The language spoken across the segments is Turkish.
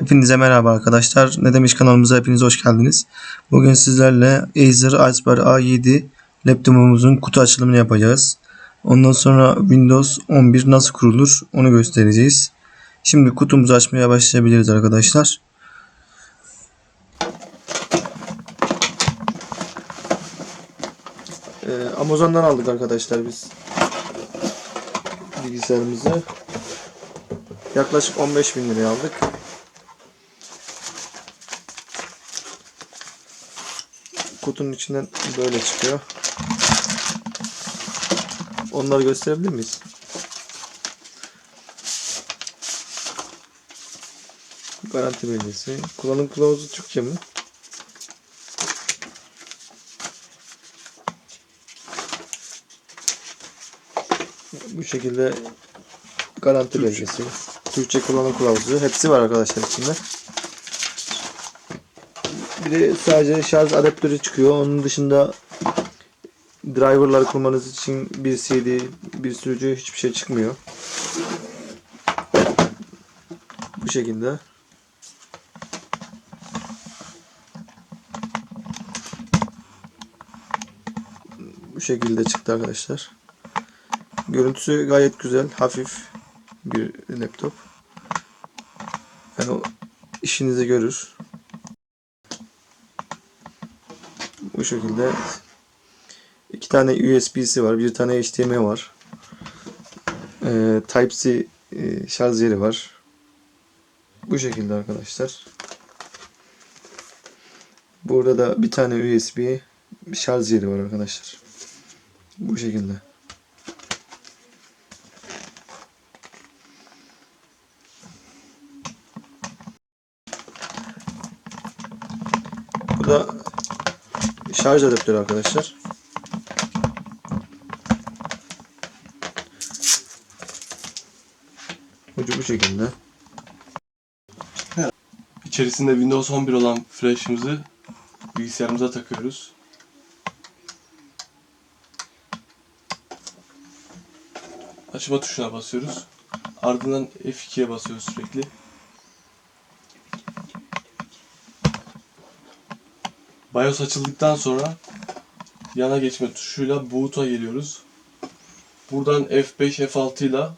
Hepinize merhaba arkadaşlar. Ne demiş kanalımıza hepiniz hoş geldiniz. Bugün sizlerle Acer Iceberg A7 laptopumuzun kutu açılımını yapacağız. Ondan sonra Windows 11 nasıl kurulur onu göstereceğiz. Şimdi kutumuzu açmaya başlayabiliriz arkadaşlar. Ee, Amazon'dan aldık arkadaşlar biz bilgisayarımızı. Yaklaşık 15 bin liraya aldık. Kutunun içinden böyle çıkıyor. Onları gösterebilir miyiz? Garanti belgesi. Kullanım kılavuzu Türkçe mi? Bu şekilde garanti belgesi. Türkçe kullanım kılavuzu. Hepsi var arkadaşlar içinde. De sadece şarj adaptörü çıkıyor. Onun dışında driverları kurmanız için bir CD, bir sürücü hiçbir şey çıkmıyor. Bu şekilde. Bu şekilde çıktı arkadaşlar. Görüntüsü gayet güzel, hafif bir laptop. Yani o işinizi görür. Şekilde iki tane USB'si var, bir tane HDMI var. Ee, Type-C e, şarj yeri var. Bu şekilde arkadaşlar. Burada da bir tane USB şarj yeri var arkadaşlar. Bu şekilde. Bu da şarj adaptörü arkadaşlar. Ucu bu şekilde. İçerisinde Windows 11 olan flash'ımızı bilgisayarımıza takıyoruz. Açma tuşuna basıyoruz. Ardından F2'ye basıyoruz sürekli. BIOS açıldıktan sonra yana geçme tuşuyla boot'a geliyoruz. Buradan F5, F6 ile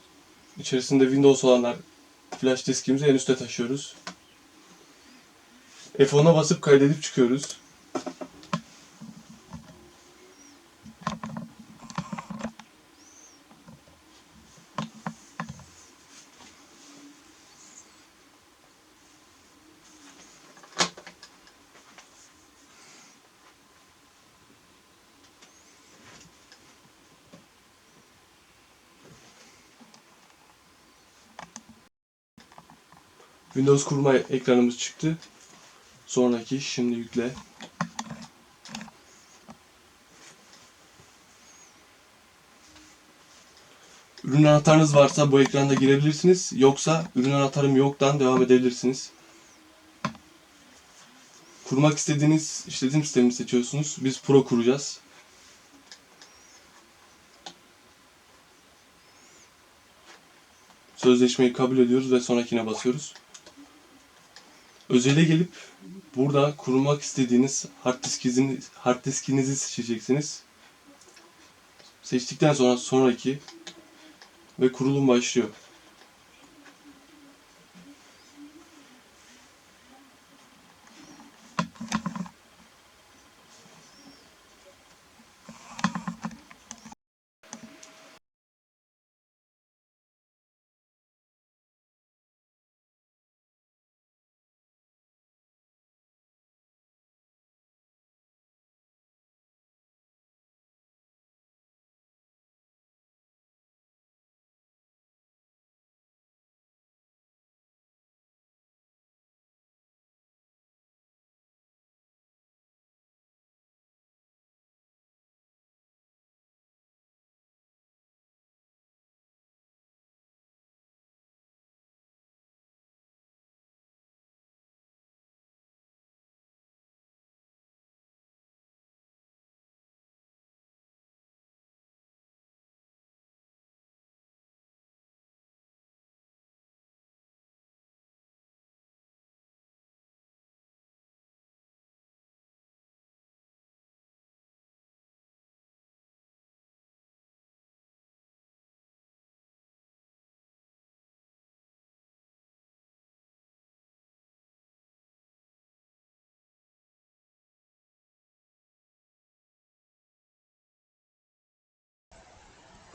içerisinde Windows olanlar flash diskimizi en üste taşıyoruz. F10'a basıp kaydedip çıkıyoruz. Windows kurma ekranımız çıktı. Sonraki şimdi yükle. Ürün anahtarınız varsa bu ekranda girebilirsiniz. Yoksa ürün anahtarım yoktan devam edebilirsiniz. Kurmak istediğiniz işletim sistemini seçiyorsunuz. Biz Pro kuracağız. Sözleşmeyi kabul ediyoruz ve sonrakine basıyoruz. Özele gelip burada kurmak istediğiniz hard diskinizi, hard diskinizi seçeceksiniz. Seçtikten sonra sonraki ve kurulum başlıyor.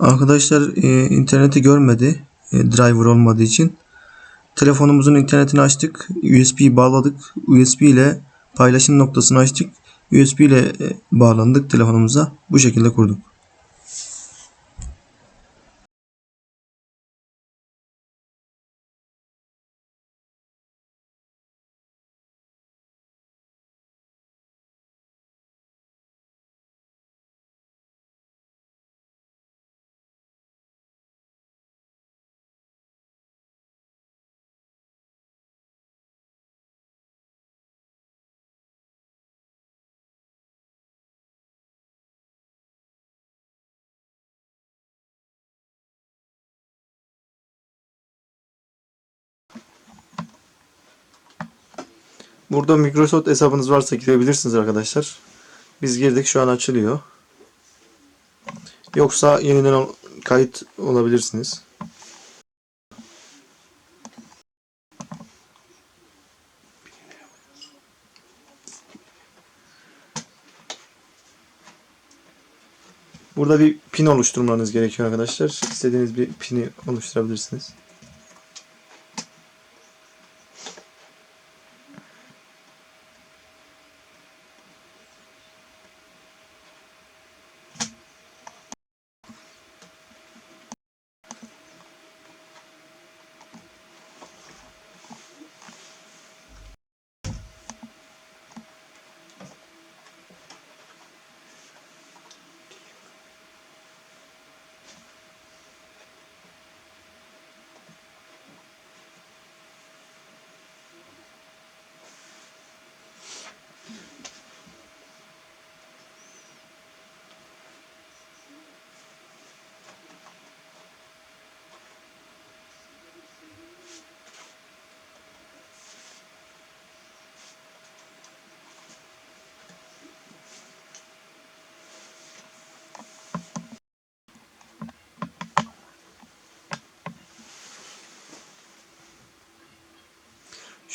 Arkadaşlar e, interneti görmedi. e, driver olmadığı için. Telefonumuzun internetini açtık. USB bağladık. USB ile paylaşım noktasını açtık. USB ile e, bağlandık telefonumuza. Bu şekilde kurduk. Burada Microsoft hesabınız varsa girebilirsiniz arkadaşlar. Biz girdik şu an açılıyor. Yoksa yeniden kayıt olabilirsiniz. Burada bir pin oluşturmanız gerekiyor arkadaşlar. İstediğiniz bir pini oluşturabilirsiniz.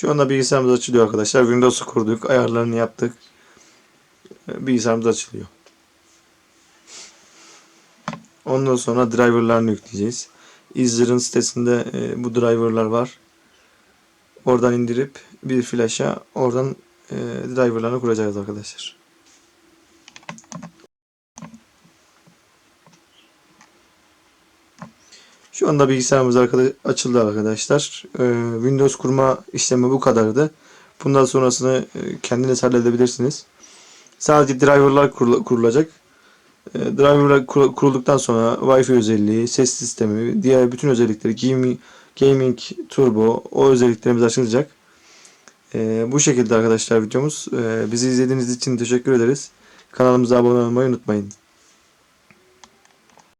Şu anda bilgisayarımız açılıyor arkadaşlar. Windows'u kurduk. Ayarlarını yaptık. Ee, Bilgisayarımız açılıyor. Ondan sonra driverlarını yükleyeceğiz. Easer'ın sitesinde e, bu driverlar var. Oradan indirip bir flash'a oradan e, driverlarını kuracağız arkadaşlar. Şu anda bilgisayarımız arkada- açıldı arkadaşlar. Ee, Windows kurma işlemi bu kadardı. Bundan sonrasını e, kendiniz halledebilirsiniz. Sadece driverlar kurula- kurulacak. Ee, driverlar kur- kurulduktan sonra Wi-Fi özelliği, ses sistemi, diğer bütün özellikleri, gaming, gaming turbo o özelliklerimiz açılacak. Ee, bu şekilde arkadaşlar videomuz. Bizi izlediğiniz için teşekkür ederiz. Kanalımıza abone olmayı unutmayın.